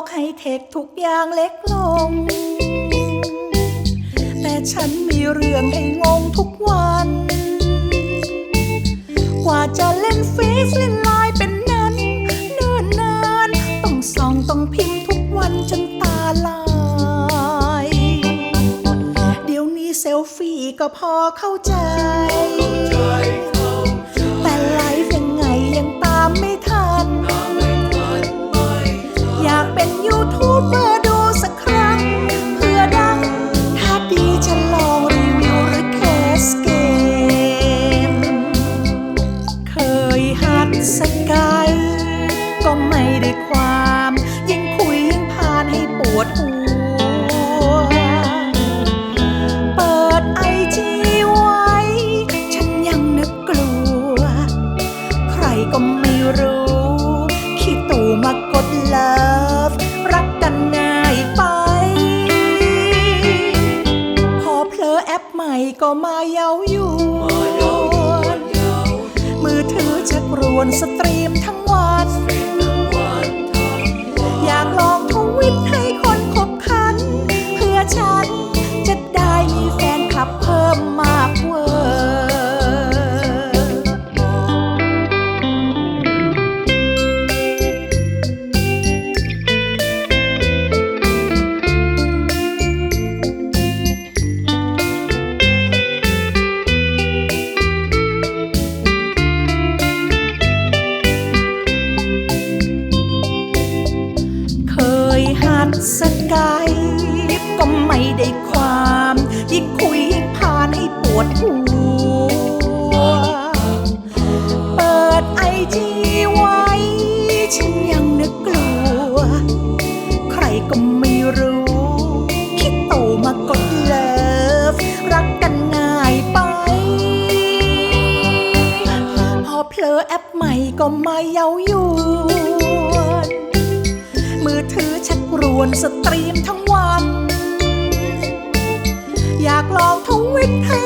กทุกอย่างเล็กลง แต่ฉันมีเรื่องให้งงทุกวัน กว่าจะเล่นเฟซเล่นไลน์เป็นนั้นเนิ่นนานต้องส่องต้องพิมพ์ทุกวันจนตาลาย เดี๋ยวนี้เซลฟี่ก็พอเข้าใจ ก็มาเย้าอยวนมือถือชักรวนสตรีมทั้งวัน ดสกายก็ไม่ได้ความ ยิ่งคุยยิ่งพานให้ปวดหัว เปิดไอจีไว้ ฉันยังนึกกลัว ใครก็ไม่รู้ คิดโตมากดเลิฟ รักกันง่ายไป พอเพลอแอปใหม่ก็มาเย้าหยวนมือถือ วนสตรีมทั้งวัน อยากลองทวิตให้